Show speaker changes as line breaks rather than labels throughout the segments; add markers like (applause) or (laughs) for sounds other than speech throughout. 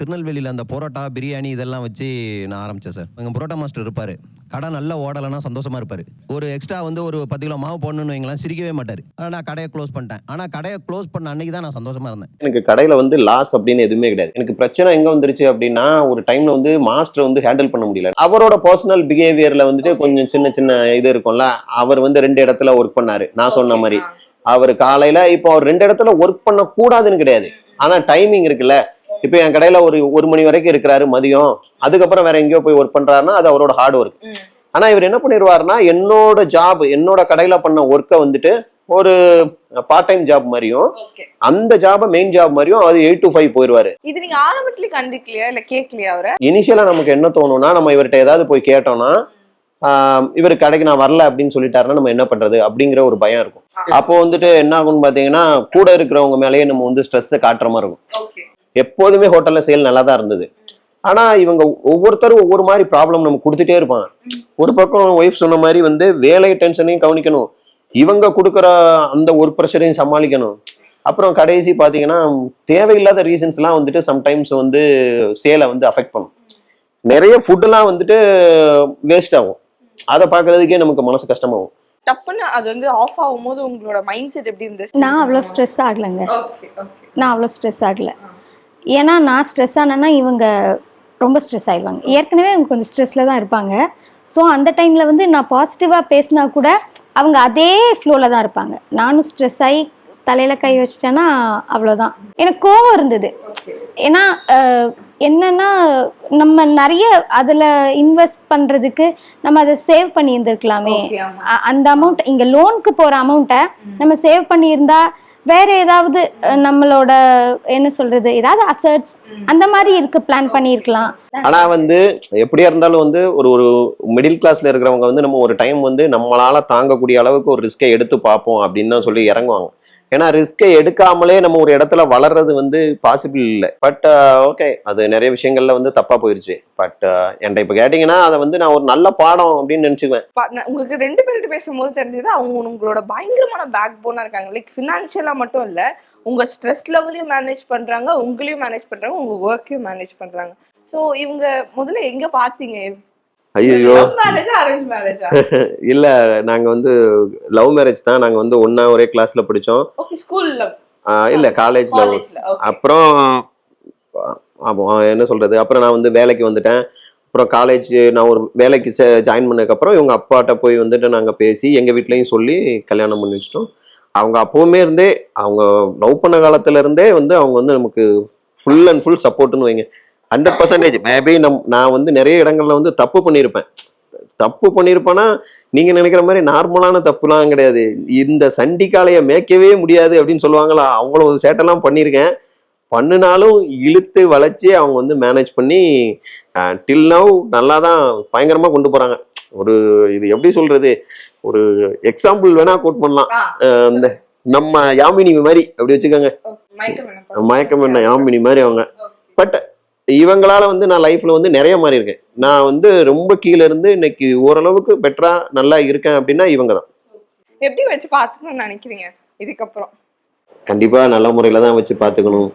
திருநெல்வேலியில் அந்த பரோட்டா பிரியாணி இதெல்லாம் வச்சு நான் ஆரம்பித்தேன் சார். எங்கள் பரோட்டா மாஸ்டர் இருப்பார். கடை நல்லா ஓடலைன்னா சந்தோஷமா இருப்பார். ஒரு எக்ஸ்ட்ரா வந்து ஒரு பத்து கிலோ மாவு போடணும்னு வைங்களேன் சிரிக்கவே மாட்டார். ஆனால் நான் கடையை க்ளோஸ் பண்ணிட்டேன். ஆனால் கடையை க்ளோஸ் பண்ண அன்னைக்கு தான் நான் சந்தோஷமா இருந்தேன்.
எனக்கு கடையில வந்து லாஸ் அப்படின்னு எதுவுமே கிடையாது. எனக்கு பிரச்சனை எங்க வந்துருச்சு அப்படின்னா ஒரு டைம்ல வந்து மாஸ்டர் வந்து ஹேண்டில் பண்ண முடியல. அவரோட பர்சனல் பிஹேவியர்ல வந்துட்டு கொஞ்சம் சின்ன சின்ன இது இருக்கும்ல அவர் வந்து ரெண்டு இடத்துல ஒர்க் பண்ணாரு. நான் சொன்ன மாதிரி. அவர் காலையில இப்போ அவர் ரெண்டு இடத்துல ஒர்க் பண்ண கூடாதுன்னு கிடையாது ஆனா டைமிங் இருக்குல்ல இப்போ என் கடையில ஒரு ஒரு மணி வரைக்கும் இருக்கிறாரு மதியம். அதுக்கப்புறம் வேற எங்கேயோ போய் ஒர்க் பண்றாருன்னா அது அவரோட ஹார்ட் ஒர்க். ஆனா இவர் என்ன பண்ணிடுவாருன்னா என்னோட ஜாப் என்னோட கடையில பண்ண ஒர்க்கை வந்துட்டு ஒரு பார்ட் டைம் ஜாப் மாதிரியும் அந்த ஜாபை மெயின் ஜாப் மாதிரியும் அது எயிட் டு ஃபைவ் போயிடுவாரு
இது நீங்க ஆரம்பத்திலே கண்டிக்கலையா? இல்ல கேட்கலையா அவரை?
இனிஷியலா நமக்கு என்ன தோணும்னா நம்ம இவர்கிட்ட ஏதாவது போய் கேட்டோம்னா இவர் கடைக்கு நான் வரல அப்படின்னு சொல்லிட்டாருன்னா நம்ம என்ன பண்றது அப்படிங்கிற ஒரு பயம் இருக்கும். அப்போ வந்துட்டு என்ன ஆகும்னு பாத்தீங்கன்னா கூட இருக்கிறவங்க மேலேயே நம்ம வந்து ஸ்ட்ரெஸ்ஸை காட்டுற மாதிரி இருக்கும். எப்போதுமே ஹோட்டல்ல சேல் நல்லா தான் இருந்தது. ஆனா இவங்க ஒவ்வொருத்தரும் ஒவ்வொரு மாதிரி ப்ராப்ளம் நம்ம கொடுத்துட்டே இருப்பாங்க. ஒரு பக்கம் ஒய்ஃப் சொன்ன மாதிரி வந்து வேலை டென்ஷனையும் கவனிக்கணும். இவங்க கொடுக்குற அந்த ஒரு ப்ரெஷரையும் சமாளிக்கணும். அப்புறம் கடைசி பாத்தீங்கன்னா தேவையில்லாத ரீசன்ஸ்லாம் வந்துட்டு சம்டைம்ஸ் வந்து சேலை வந்து அஃபெக்ட் பண்ணும். நிறைய ஃபுட்டுலாம் வந்துட்டு வேஸ்ட் ஆகும். அதை பார்க்கறதுக்கே நமக்கு மனசு கஷ்டமாகும்.
டப்புன்னு அது வந்து ஆஃப் ஆகும்போது உங்களோட மைண்ட் செட் எப்படி இருந்துச்சு?
நான் அவ்வளோ ஸ்ட்ரெஸ் ஆகலைங்க.
ஓகே ஓகே
நான் அவ்வளோ ஸ்ட்ரெஸ் ஆகலை. ஏன்னா நான் ஸ்ட்ரெஸ் ஆனேன்னா இவங்க ரொம்ப ஸ்ட்ரெஸ் ஆயிடுவாங்க. ஏற்கனவே அவங்க கொஞ்சம் ஸ்ட்ரெஸ்ல தான் இருப்பாங்க. ஸோ அந்த டைமில் வந்து நான் பாசிட்டிவாக பேசினா கூட அவங்க அதே ஃப்ளோவில் தான் இருப்பாங்க. நானும் ஸ்ட்ரெஸ் ஆகி தலையில் கை வச்சிட்டேன்னா அவ்வளோதான் எனக்கு கோவம் இருந்தது. ஏன்னா என்னன்னா நம்ம நிறைய அதில் இன்வெஸ்ட் பண்ணுறதுக்கு நம்ம அதை சேவ் பண்ணி இருந்திருக்கலாமே
ஓகே ஆமா.
அ- அந்த அமௌண்ட் இங்க லோனுக்கு போற அமௌண்ட்டை நம்ம சேவ் பண்ணியிருந்தா வேற ஏதாவது நம்மளோட என்ன சொல்றது ஏதாவது அசர்ட்ஸ் அந்த மாதிரி இருக்கு பிளான் பண்ணியிருக்கலாம்.
ஆனா வந்து எப்படியா இருந்தாலும் வந்து ஒரு ஒரு மிடில் கிளாஸ்ல இருக்கிறவங்க வந்து நம்ம ஒரு டைம் வந்து நம்மளால தாங்கக்கூடிய அளவுக்கு ஒரு ரிஸ்கை எடுத்து பார்ப்போம் அப்படின்னு தான் சொல்லி இறங்குவாங்க. ஏன்னா ரிஸ்கை எடுக்காமலே நம்ம ஒரு இடத்துல வளர்றது வந்து பாசிபிள் இல்லை. பட் ஓகே uh, அது நிறைய விஷயங்கள்ல வந்து தப்பா போயிருச்சு. பட் uh, என்கிட்ட இப்ப கேட்டீங்கன்னா அதை வந்து நான் ஒரு நல்ல பாடம் அப்படின்னு நினைச்சுக்குவேன்.
நான் உங்களுக்கு ரெண்டு பேர்கிட்ட பேசும்போது தெரிஞ்சது அவங்க உங்களோட பயங்கரமான பேக் போனா இருக்காங்க. லைக் ஃபினான்ஷியலாக மட்டும் இல்ல உங்க ஸ்ட்ரெஸ் லெவலையும் மேனேஜ் பண்றாங்க உங்களையும் மேனேஜ் பண்றாங்க உங்க ஒர்க்கையும் மேனேஜ் பண்றாங்க. ஸோ இவங்க முதல்ல எங்க பாத்தீங்க
ஐயோ (laughs) இல்ல நாங்க வந்து லவ் மேரேஜ் தான். நாங்க வந்து ஒண்ணா ஒரே கிளாஸ்ல படிச்சோம். இல்ல காலேஜ்ல
காலேஜ்ல
அப்புறம் என்ன சொல்றது? அப்புறம் நான் வந்து வேலைக்கு வந்துட்டேன். அப்புறம் காலேஜ் நான் ஒரு வேலைக்கு ஜாயின் பண்ணதுக்கப்புறம் இவங்க அப்பாட்ட போய் வந்துட்டு நாங்கள் பேசி எங்கள் வீட்லேயும் சொல்லி கல்யாணம் பண்ணி வச்சிட்டோம். அவங்க அப்போவுமே இருந்தே அவங்க லவ் பண்ண காலத்துல இருந்தே வந்து அவங்க வந்து நமக்கு ஃபுல் அண்ட் ஃபுல் சப்போர்ட்னு வைங்க. ஹண்ட்ரட் பர்சன்டேஜ் மேபி நம் நான் வந்து நிறைய இடங்கள்ல வந்து தப்பு பண்ணியிருப்பேன் தப்பு பண்ணியிருப்பேன்னா நீங்க நினைக்கிற மாதிரி நார்மலான தப்புலாம் கிடையாது. இந்த சண்டிக்காலையை மேய்க்கவே முடியாது அப்படின்னு சொல்லுவாங்களா? அவ்வளவு சேட்டெல்லாம் பண்ணியிருக்கேன் பண்ணினாலும் இழுத்து வளைச்சி அவங்க வந்து மேனேஜ் பண்ணி டில் நவ் நல்லா தான் பயங்கரமா கொண்டு போறாங்க. ஒரு இது எப்படி சொல்றது? ஒரு எக்ஸாம்பிள் வேணா கோட் பண்ணலாம். இந்த நம்ம யாமினி மாதிரி அப்படி வச்சுக்கோங்க.
மயக்கம் என்ன?
யாமினி மாதிரி அவங்க. பட் இவங்களால வந்து நான் லைஃப்ல வந்து நிறைய மாறி இருக்கேன். நான் வந்து ரொம்ப கீழே இருந்து இன்னைக்கு ஓரளவுக்கு பெட்டரா நல்லா இருக்கேன் அப்படின்னா இவங்க தான்
எப்படி வச்சு பாத்துக்கணும்னு நினைக்கிறீங்க? இதுக்கப்புறம்.
கண்டிப்பா நல்ல முறையில தான் வச்சு பார்த்துக்கணும்.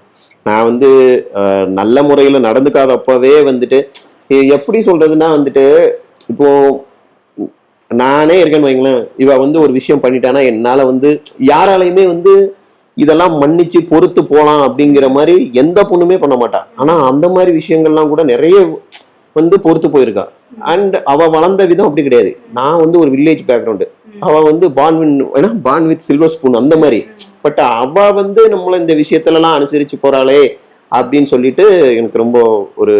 நான் வந்து நல்ல முறையில நடந்துக்காதப்பவே வந்துட்டு எ- எப்படி சொல்றதுன்னா வந்துட்டு இப்போ நானே இருக்கேன்னு வைங்களேன். இவ வந்து ஒரு விஷயம் பண்ணிட்டானா என்னால வந்து யாராலையுமே வந்து இதெல்லாம் மன்னிச்சு பொறுத்து போலாம் அப்படிங்கிற மாதிரி எந்த பொண்ணுமே பண்ண மாட்டா. ஆனா அந்த மாதிரி விஷயங்கள்லாம் கூட நிறைய வந்து பொறுத்து போயிருக்கா. அண்ட் அவ வளர்ந்த விதம் அப்படி கிடையாது. நான் வந்து ஒரு வில்லேஜ் பேக்ரவுண்டு அவ வந்து பான் வின் ஏன்னா பான் வித் சில்வர் ஸ்பூன் அந்த மாதிரி. பட் அவ வந்து நம்மள இந்த விஷயத்துலலாம் அனுசரிச்சு போறாளே அப்படின்னு சொல்லிட்டு எனக்கு ரொம்ப ஒரு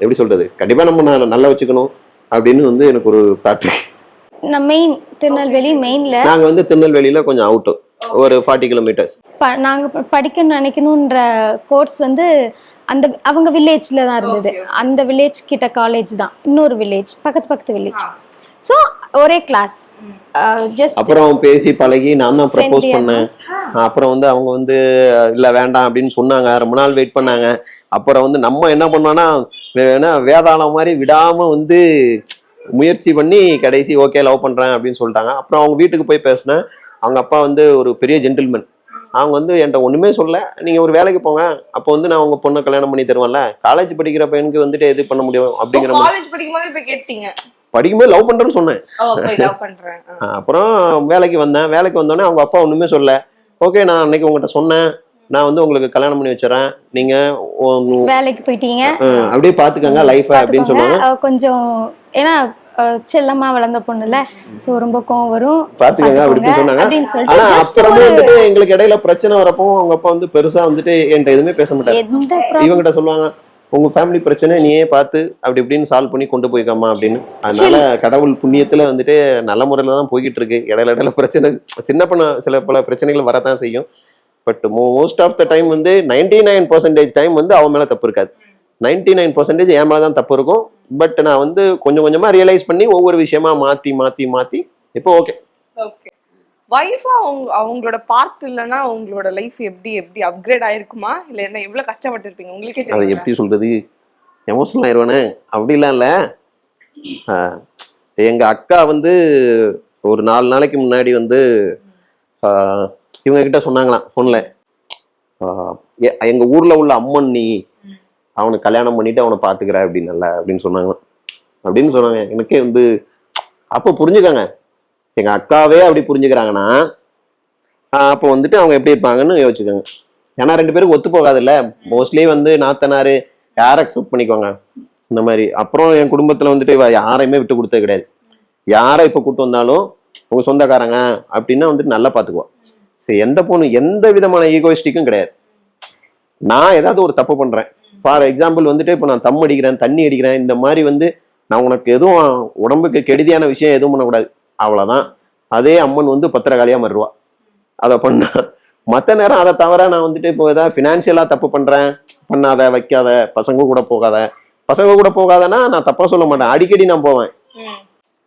எப்படி சொல்றது? கண்டிப்பா நம்ம நல்லா வச்சுக்கணும் அப்படின்னு வந்து எனக்கு ஒரு தாட்
மெயின் திருநெல்வேலி மெயின்ல
நாங்க வந்து திருநெல்வேலியில கொஞ்சம் அவுட் ஒரு ஃபார்ட்டி கிலோமீட்டர்ஸ்
ப நாங்க ப- படிக்க நினைக்கணுன்ற கோர்ஸ் வந்து அந்த அவங்க வில்லேஜ்ல தான் இருந்தது. அந்த வில்லேஜ் கிட்ட காலேஜ் தான். இன்னொரு வில்லேஜ் பக்கத்து பக்கத்து வில்லேஜ் ஸோ ஒரே கிளாஸ் ஜஸ்ட்
அப்புறம் பேசி பழகி நான் தான் ப்ரப்போஸ் பண்ணேன். அப்புறம் வந்து அவங்க வந்து இல்ல வேண்டாம் அப்படின்னு சொன்னாங்க. ரொம்ப நாள் வெயிட் பண்ணாங்க. அப்புறம் வந்து நம்ம என்ன பண்ணோம்னா வேணா வேதாளம் மாதிரி விடாம வந்து முயற்சி பண்ணி கடைசி ஓகே லவ் பண்றேன் அப்படின்னு சொல்லிட்டாங்க. அப்புறம் அவங்க வீட்டுக்கு போய் பேசினேன். அவங்க அப்பா வந்து ஒரு பெரிய ஜென்டில்மேன் அவங்க வந்து என்கிட்ட ஒண்ணுமே சொல்ல நீங்க ஒரு வேலைக்கு போங்க. அப்போ வந்து நான் உங்க பொண்ணை கல்யாணம் பண்ணி தருவேன்ல. காலேஜ் படிக்கிற பையனுக்கு வந்துட்டு எது பண்ண முடியும் அப்படிங்கிற மாதிரி.
காலேஜ் படிக்கும் போது இப்ப கேட்டீங்க.
படிக்கும்போது லவ் பண்றேன்னு சொன்னேன்.
ஓ போய் லவ் பண்றேன். ஆ.
அப்புறம் வேலைக்கு வந்தேன். வேலைக்கு வந்தோடனே அவங்க அப்பா ஒண்ணுமே சொல்ல ஓகே நான் அன்னைக்கு உங்ககிட்ட சொன்னேன். நான் வந்து உங்களுக்கு கல்யாணம் பண்ணி வச்சுறேன். நீங்க
வேலைக்கு போயிட்டீங்க.
அப்படியே பாத்துக்கங்க லைஃப் அப்படின்னு. சொல்லுவாங்க.
கொஞ்சம் ஏன்னா செல்லமா வளர்ந்த பொண்ணுல. சோ ரொம்ப கோவம் வரும்.
பாத்துக்கங்க சொன்னாங்க.
அப்படின்னு சொல்லிட்டு
ஆனா அப்புறமே வந்துட்டு எங்களுக்கு இடையில பிரச்சனை வரப்போ அவங்க அப்பா வந்து பெருசா வந்துட்டு என்கிட்ட எதுவுமே பேச
problem-
இவங்கிட்ட சொல்லுவாங்க உங்க ஃபேமிலி பிரச்சனை நீயே பார்த்து அப்படி இப்படின்னு சால்வ் பண்ணி கொண்டு போய்க்கம்மா அப்படின்னு. அதனால கடவுள் புண்ணியத்துல வந்துட்டு நல்ல முறையில தான் போய்கிட்டு இருக்கு. இடையில இடையில பிரச்சனை சின்ன பண்ண சில பல பிரச்சனைகள் வரதான் செய்யும். But most of the time வந்து நைன்டி நைன் பர்சன்டேஜ் டைம் வந்து அவன் மேல தப்பு இருக்காது. நைன்டி நைன் பர்சன்டேஜ் என் மேல தான் தப்பு இருக்கும். பட் நான் வந்து கொஞ்சம் கொஞ்சமா ரியலைஸ் பண்ணி ஒவ்வொரு விஷயமா மாத்தி மாத்தி மாத்தி இப்போ ஓகே
ஓகே வைஃபா அவங்க அவங்களோட பார்ட் இல்லைன்னா உங்களோட லைஃப் எப்படி எப்படி அப்கிரேட் ஆயிருக்குமா? இல்ல என்ன எவ்வளவு கஷ்டப்பட்டு இருப்பீங்க உங்களுக்கே
அதை எப்படி சொல்றது? எமோஷனல் ஆயிடுவானே அப்படிலாம் இல்லை. எங்க அக்கா வந்து ஒரு நாலு நாளைக்கு முன்னாடி வந்து இவங்க கிட்ட சொன்னாங்களாம் ஃபோன்ல எங்க ஊர்ல உள்ள அம்மன் நீ அவனுக்கு கல்யாணம் பண்ணிட்டு அவனை பாத்துக்கிற அப்படின்னு அப்படின்னு சொன்னாங்க அப்படின்னு சொன்னாங்க. எனக்கே வந்து அப்போ புரிஞ்சுக்காங்க. எங்க அக்காவே அப்படி புரிஞ்சுக்கிறாங்கன்னா அப்போ வந்துட்டு அவங்க எப்படி இருப்பாங்கன்னு யோசிச்சுக்கோங்க. ஏன்னா ரெண்டு பேருக்கு ஒத்து போகாதுல்ல. மோஸ்ட்லி வந்து நாத்தனாரு யார் அக்செப்ட் பண்ணிக்கோங்க. இந்த மாதிரி. அப்புறம் என் குடும்பத்துல வந்துட்டு யாரையுமே விட்டு கொடுத்தது கிடையாது. யாரை இப்ப கூட்டு வந்தாலும் உங்க சொந்தக்காரங்க அப்படின்னா வந்துட்டு நல்லா பாத்துக்குவோம் சரி எந்த பொண்ணு எந்த விதமான ஈகோயிஸ்டிக்கும் கிடையாது. நான் ஏதாவது ஒரு தப்பு பண்றேன். ஃபார் எக்ஸாம்பிள் வந்துட்டு இப்போ நான் தம் அடிக்கிறேன் தண்ணி அடிக்கிறேன் இந்த மாதிரி வந்து நான் உனக்கு எதுவும் உடம்புக்கு கெடுதியான விஷயம் எதுவும் பண்ணக்கூடாது. அவ்வளவுதான். அதே அம்மன் வந்து பத்திரகாளியா மாறுவா அதை பண்ணா. மற்ற நேரம் அதை தவிர நான் வந்துட்டு இப்போ ஏதாவது ஃபினான்ஷியலா தப்பு பண்றேன் பண்ணாத வைக்காத பசங்க கூட போகாத. பசங்க கூட போகாதன்னா நான் தப்பா சொல்ல மாட்டேன். அடிக்கடி நான் போவேன்.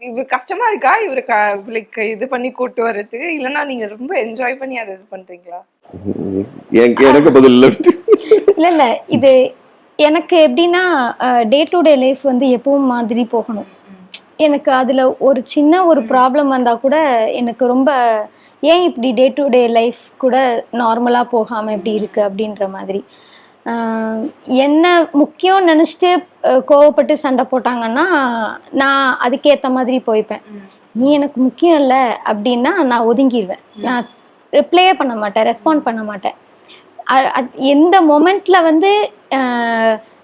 இவரு கஷ்டமா இருக்கா? இவரு லைக் இது பண்ணி கூட்டு வர்றதுக்கு இல்லைன்னா நீங்க ரொம்ப என்ஜாய் பண்ணி அதை இது பண்றீங்களா?
எனக்கு எனக்கு பதில் இல்ல
இல்ல. இது எனக்கு எப்படின்னா டே டு டே லைஃப் வந்து எப்பவும் மாதிரி போகணும். எனக்கு அதுல ஒரு சின்ன ஒரு ப்ராப்ளம் வந்தா கூட எனக்கு ரொம்ப ஏன் இப்படி டே டு டே லைஃப் கூட நார்மலா போகாம இப்படி இருக்கு அப்படின்ற மாதிரி. என்ன முக்கியம் நினச்சிட்டு கோவப்பட்டு சண்டை போட்டாங்கன்னா நான் அதுக்கேற்ற மாதிரி போய்ப்பேன். நீ எனக்கு முக்கியம் இல்லை அப்படின்னா நான் ஒதுங்கிடுவேன் நான் ரிப்ளையே பண்ண மாட்டேன் ரெஸ்பாண்ட் பண்ண மாட்டேன். எந்த மொமெண்ட்ல வந்து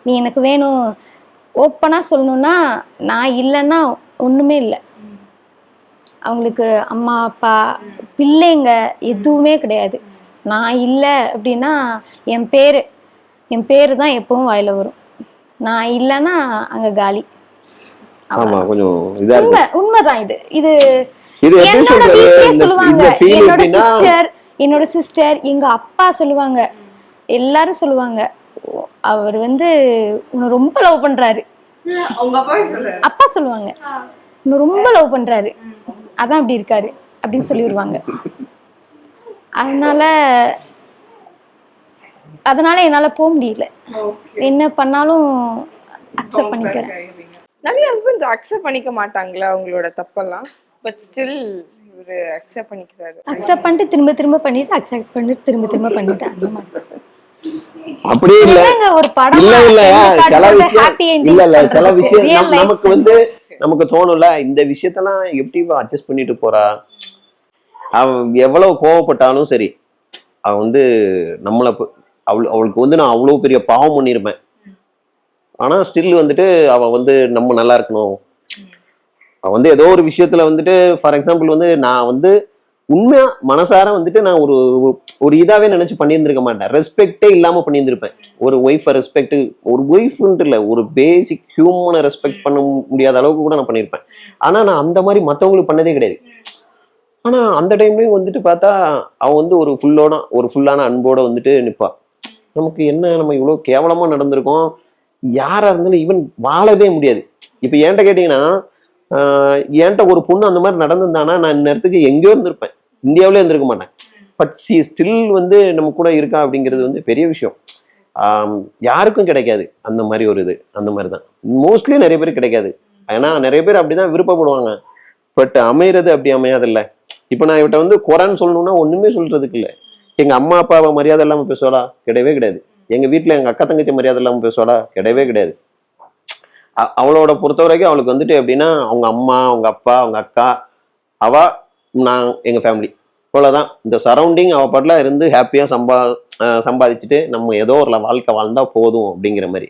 நீ எனக்கு வேணும் ஓப்பனாக சொல்லணும்னா நான் இல்லைன்னா ஒன்றுமே இல்லை. அவங்களுக்கு அம்மா அப்பா பிள்ளைங்க எதுவுமே கிடையாது. நான் இல்லை அப்படின்னா என் பேர் என் பேர் தான் எப்பவும் வாயில வரும். நான் இல்லைன்னா அங்கே காலி. உண்மைதான் இது. இது என்னோட சொல்லுவாங்க. என்னோட சிஸ்டர் என்னோட சிஸ்டர் எங்க அப்பா சொல்லுவாங்க. எல்லாரும் சொல்லுவாங்க. "ஓ, அவர் வந்து உன்னை ரொம்ப லவ் பண்றாரு.
அப்பா
சொல்லுவாங்க. உன்னை ரொம்ப லவ் பண்றாரு. அதான் அப்படி இருக்காரு அப்படின்னு சொல்லிடுவாங்க அதனால அதனால என்னால போக முடியல. என்ன பண்ணாலும் அக்செப்ட் பண்ணிக்கிறேன்.
நிறைய ஹஸ்பண்ட்ஸ் அக்செப்ட் பண்ணிக்க மாட்டாங்களா அவங்களோட தப்பெல்லாம்? பட் ஸ்டில் இவரு அக்செப்ட் பண்ணிக்கிறாரு.
அக்செப்ட் பண்ணிட்டு திரும்ப திரும்ப பண்ணிட்டு அக்செப்ட் பண்ணிட்டு திரும்ப திரும்ப பண்ணிட்டு அந்த மாதிரி.
அப்படியே இல்ல.
இல்லைங்க, ஒரு படம்
இல்ல இல்ல சில விஷயம் இல்ல இல்ல சில விஷயம் நமக்கு வந்து நமக்கு தோணும்ல இந்த விஷயத்தெல்லாம் எப்படி அட்ஜஸ்ட் பண்ணிட்டு போறா? அவன் எவ்வளவு கோவப்பட்டாலும் சரி அவன் வந்து நம்மளை அவள் அவளுக்கு வந்து நான் அவ்வளவு பெரிய பாவம் பண்ணியிருப்பேன் ஆனா ஸ்டில் வந்துட்டு அவ வந்து நம்ம நல்லா இருக்கணும். அவன் வந்து ஏதோ ஒரு விஷயத்துல வந்துட்டு ஃபார் எக்ஸாம்பிள் வந்து நான் வந்து உண்மையா மனசார வந்துட்டு நான் ஒரு ஒரு இதாவே நினைச்சு பண்ணியிருந்திருக்க மாட்டேன். ரெஸ்பெக்டே இல்லாம பண்ணியிருந்திருப்பேன். ஒரு ஒய்ஃபை ரெஸ்பெக்ட் ஒரு ஒய்ஃப்ன்ட்டு இல்லை ஒரு பேசிக் ஹியூமனை ரெஸ்பெக்ட் பண்ண முடியாத அளவுக்கு கூட நான் பண்ணியிருப்பேன். ஆனா நான் அந்த மாதிரி மத்தவங்களுக்கு பண்ணதே கிடையாது. ஆனா அந்த டைம்லயும் வந்துட்டு பார்த்தா அவன் வந்து ஒரு ஃபுல்லோட ஒரு ஃபுல்லான அன்போட வந்துட்டு நிப்பா. நமக்கு என்ன நம்ம இவ்வளவு கேவலமா நடந்திருக்கோம்? யாரா இருந்தாலும் ஈவன் வாழவே முடியாது. இப்ப ஏன்ட்ட கேட்டீங்கன்னா என்கிட்ட ஒரு பொண்ணு அந்த மாதிரி நடந்திருந்தானா நான் இந்நேரத்துக்கு எங்கேயோ இருந்திருப்பேன். இந்தியாவிலே இருந்திருக்க மாட்டேன். பட் சி ஸ்டில் வந்து நம்ம கூட இருக்கா அப்படிங்கிறது வந்து பெரிய விஷயம். யாருக்கும் கிடைக்காது. அந்த மாதிரி ஒரு இது அந்த மாதிரி தான். மோஸ்ட்லி நிறைய பேர் கிடைக்காது. ஏன்னா நிறைய பேர் அப்படிதான் விருப்பப்படுவாங்க. பட் அமையிறது அப்படி அமையாதில்ல. இப்போ நான் இவட்ட வந்து குரான்னு சொல்லணும்னா ஒன்றுமே சொல்றதுக்கு இல்லை. எங்கள் அம்மா அப்பாவை மரியாதை இல்லாமல் பேசுவாளா? கிடையவே கிடையாது. எங்கள் வீட்டில் எங்கள் அக்கா தங்கச்சி மரியாதை இல்லாமல் பேசுவாளா? கிடையவே கிடையாது. அவளோட பொறுத்த வரைக்கும் அவளுக்கு வந்துட்டு எப்படின்னா அவங்க அம்மா அவங்க அப்பா அவங்க அக்கா அவ நான் எங்கள் ஃபேமிலி இவ்வளோதான் இந்த சரௌண்டிங் அவ பாட்டில் இருந்து ஹாப்பியாக சம்பா சம்பாதிச்சுட்டு நம்ம ஏதோ ஒரு வாழ்க்கை வாழ்ந்தா போதும் அப்படிங்கிற மாதிரி.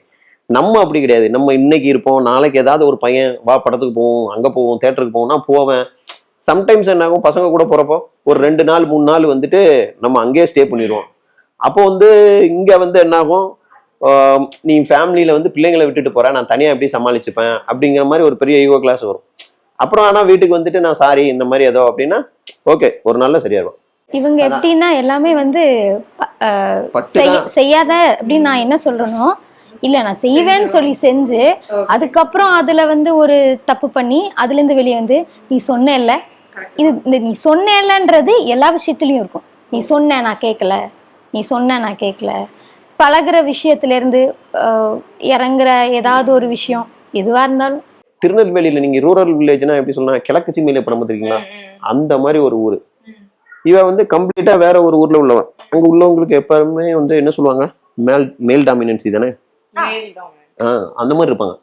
நம்ம அப்படி கிடையாது. நம்ம இன்னைக்கு இருப்போம் நாளைக்கு ஏதாவது ஒரு பையன் வா படத்துக்கு போவோம் அங்கே போவோம் தேட்டருக்கு போவோம்னா போவேன். சம்டைம்ஸ் என்ன ஆகும் பசங்க கூட போகிறப்போ ஒரு ரெண்டு நாள் மூணு நாள் வந்துட்டு நம்ம அங்கேயே ஸ்டே பண்ணிடுவோம். அப்போ வந்து இங்கே வந்து என்னாகும் நீ ஃபேமிலியில வந்து பிள்ளைங்களை விட்டுட்டு போற நான் தனியா எப்படி சமாளிச்சுப்பேன்? அப்படிங்கிற மாதிரி ஒரு பெரிய ஈகோ கிளாஸ் வரும். அப்புறம் ஆனா வீட்டுக்கு வந்துட்டு நான் சாரி இந்த மாதிரி ஏதோ அப்படின்னா ஓகே ஒரு நாள்ல சரியாயிடும்.
இவங்க. எப்படின்னா எல்லாமே வந்து. செய்யாத அப்படின்னு நான் என்ன சொல்றேனோ இல்ல நான் செய்வேன்னு சொல்லி செஞ்சு அதுக்கப்புறம் அதுல வந்து ஒரு தப்பு பண்ணி அதுல இருந்து வெளியே வந்து நீ சொன்னேல்ல இது இந்த நீ சொன்னேல்லன்றது எல்லா விஷயத்துலயும் இருக்கும். நீ சொன்ன நான் கேட்கல நீ சொன்ன நான் கேட்கல பழகுற விஷயத்துல இருந்து அஹ், இறங்குற ஏதாவது ஒரு விஷயம் எதுவா இருந்தாலும்.
திருநெல்வேலியில நீங்க ரூரல் வில்லேஜ்னா எப்படி சொல்லலாம் கிழக்கு சீமையில படம் பார்த்திருக்கீங்களா அந்த மாதிரி ஒரு ஊரு. இவ வந்து கம்ப்ளீட்டா வேற ஒரு ஊர்ல உள்ளவன். அங்க உள்ளவங்களுக்கு எப்பவுமே வந்து என்ன சொல்லுவாங்க? மேல் மேல் டாமினன்சி தானே? ஆஹ் அந்த மாதிரி இருப்பாங்க.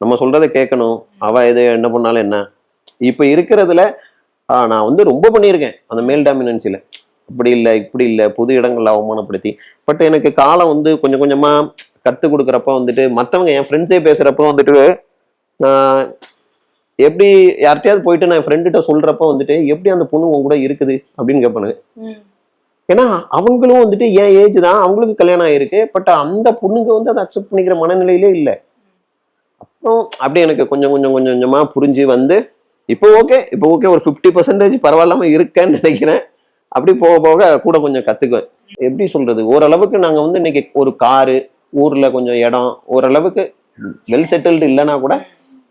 நம்ம சொல்றதை கேட்கணும். அவ எது என்ன பண்ணாலும் என்ன? இப்ப இருக்கிறதுல ஆஹ் நான் வந்து ரொம்ப பண்ணியிருக்கேன் அந்த மேல் டாமினன்சில இப்படி இல்லை இப்படி இல்லை புது இடங்கள்ல அவமானப்படுத்தி. பட் எனக்கு காலம் வந்து கொஞ்சம் கொஞ்சமா கத்து கொடுக்குறப்ப வந்துட்டு மத்தவங்க என் ஃப்ரெண்ட்ஸே பேசுறப்ப வந்துட்டு ஆஹ் எப்படி யார்கிட்டயாவது போயிட்டு நான் ஃப்ரெண்டுகிட்ட சொல்றப்ப வந்துட்டு எப்படி அந்த பொண்ணு உன் கூட இருக்குது அப்படின்னு கேட்பானுங்க. ஏன்னா அவங்களும் வந்துட்டு என் ஏஜ் தான் அவங்களுக்கு கல்யாணம் ஆயிருக்கு பட் அந்த பொண்ணுங்க வந்து அதை அக்செப்ட் பண்ணிக்கிற மனநிலையிலே இல்லை. அப்புறம் அப்படியே எனக்கு கொஞ்சம் கொஞ்சம் கொஞ்சம் கொஞ்சமா புரிஞ்சு வந்து இப்போ ஓகே இப்போ ஓகே ஒரு ஃபிஃப்டி பர்சன்டேஜ் பரவாயில்லாம இருக்கேன்னு நினைக்கிறேன். அப்படி போக போக கூட கொஞ்சம் கத்துக்குவேன். எப்படி சொல்றது? ஓரளவுக்கு நாங்க வந்து இன்னைக்கு ஒரு காரு ஊர்ல கொஞ்சம் இடம் ஓரளவுக்கு வெல் செட்டில்டு இல்லைனா கூட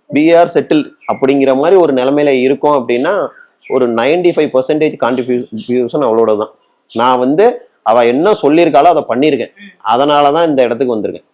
பிஆர் செட்டில் அப்படிங்கிற மாதிரி ஒரு நிலைமையில இருக்கோம் அப்படின்னா ஒரு 95% ஃபைவ் பர்சன்டேஜ் கான்ட்ரிபியூஷன் அவளோட தான் நான் வந்து அவ என்ன சொல்லியிருக்காளோ அதை பண்ணியிருக்கேன். அதனால தான் இந்த இடத்துக்கு வந்திருக்கேன்.